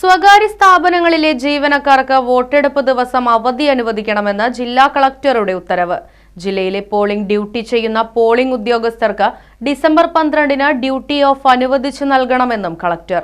സ്വകാര്യ സ്ഥാപനങ്ങളിലെ ജീവനക്കാർക്ക് വോട്ടെടുപ്പ് ദിവസം അവധി അനുവദിക്കണമെന്ന് ജില്ലാ കളക്ടറുടെ ഉത്തരവ്. ജില്ലയിലെ പോളിംഗ് ഡ്യൂട്ടി ചെയ്യുന്ന പോളിംഗ് ഉദ്യോഗസ്ഥർക്ക് ഡിസംബർ പന്ത്രണ്ടിന് ഡ്യൂട്ടി ഓഫ് അനുവദിച്ചു നൽകണമെന്നും കളക്ടർ.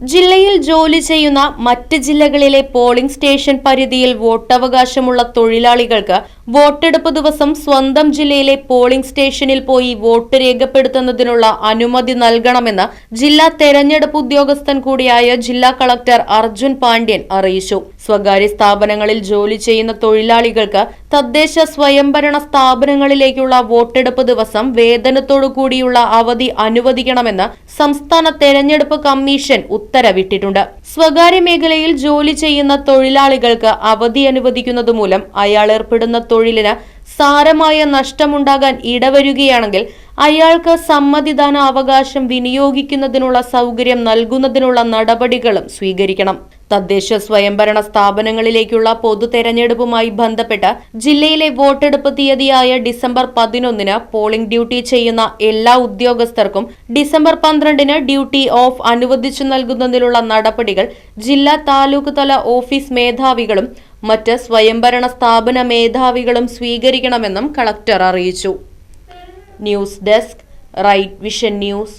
ജില്ലയിൽ ജോലി ചെയ്യുന്ന മറ്റ് ജില്ലകളിലെ പോളിംഗ് സ്റ്റേഷൻ പരിധിയിൽ വോട്ടവകാശമുള്ള തൊഴിലാളികൾക്ക് വോട്ടെടുപ്പ് ദിവസം സ്വന്തം ജില്ലയിലെ പോളിംഗ് സ്റ്റേഷനിൽ പോയി വോട്ട് രേഖപ്പെടുത്തുന്നതിനുള്ള അനുമതി നൽകണമെന്ന് ജില്ലാ തെരഞ്ഞെടുപ്പ് ഉദ്യോഗസ്ഥൻ കൂടിയായ ജില്ലാ കളക്ടർ അർജുൻ പാണ്ഡ്യൻ അറിയിച്ചു. സ്വകാര്യ സ്ഥാപനങ്ങളിൽ ജോലി ചെയ്യുന്ന തൊഴിലാളികൾക്ക് തദ്ദേശ സ്വയംഭരണ സ്ഥാപനങ്ങളിലേക്കുള്ള വോട്ടെടുപ്പ് ദിവസം വേതനത്തോടു കൂടിയുള്ള അവധി അനുവദിക്കണമെന്ന് സംസ്ഥാന തെരഞ്ഞെടുപ്പ് കമ്മീഷൻ ഉത്തരവിട്ടിട്ടുണ്ട്. സ്വകാര്യ മേഖലയിൽ ജോലി ചെയ്യുന്ന തൊഴിലാളികൾക്ക് അവധി അനുവദിക്കുന്നത് മൂലം അയാൾ ഏർപ്പെടുന്ന തൊഴിലിന് സാരമായ നഷ്ടമുണ്ടാകാൻ ഇടവരുകയാണെങ്കിൽ അയാൾക്ക് സമ്മതിദാന അവകാശം വിനിയോഗിക്കുന്നതിനുള്ള സൗകര്യം നൽകുന്നതിനുള്ള നടപടികളും സ്വീകരിക്കണം. തദ്ദേശ സ്വയംഭരണ സ്ഥാപനങ്ങളിലേക്കുള്ള പൊതു തെരഞ്ഞെടുപ്പുമായി ബന്ധപ്പെട്ട് ജില്ലയിലെ വോട്ടെടുപ്പ് തീയതിയായ ഡിസംബർ പതിനൊന്നിന് പോളിംഗ് ഡ്യൂട്ടി ചെയ്യുന്ന എല്ലാ ഉദ്യോഗസ്ഥർക്കും ഡിസംബർ പന്ത്രണ്ടിന് ഡ്യൂട്ടി ഓഫ് അനുവദിച്ചു നൽകുന്നതിനുള്ള നടപടികൾ ജില്ലാ താലൂക്ക് തല ഓഫീസ് മേധാവികളും മറ്റ് സ്വയംഭരണ സ്ഥാപന മേധാവികളും സ്വീകരിക്കണമെന്നും കളക്ടർ അറിയിച്ചു. News desk Right Vision news.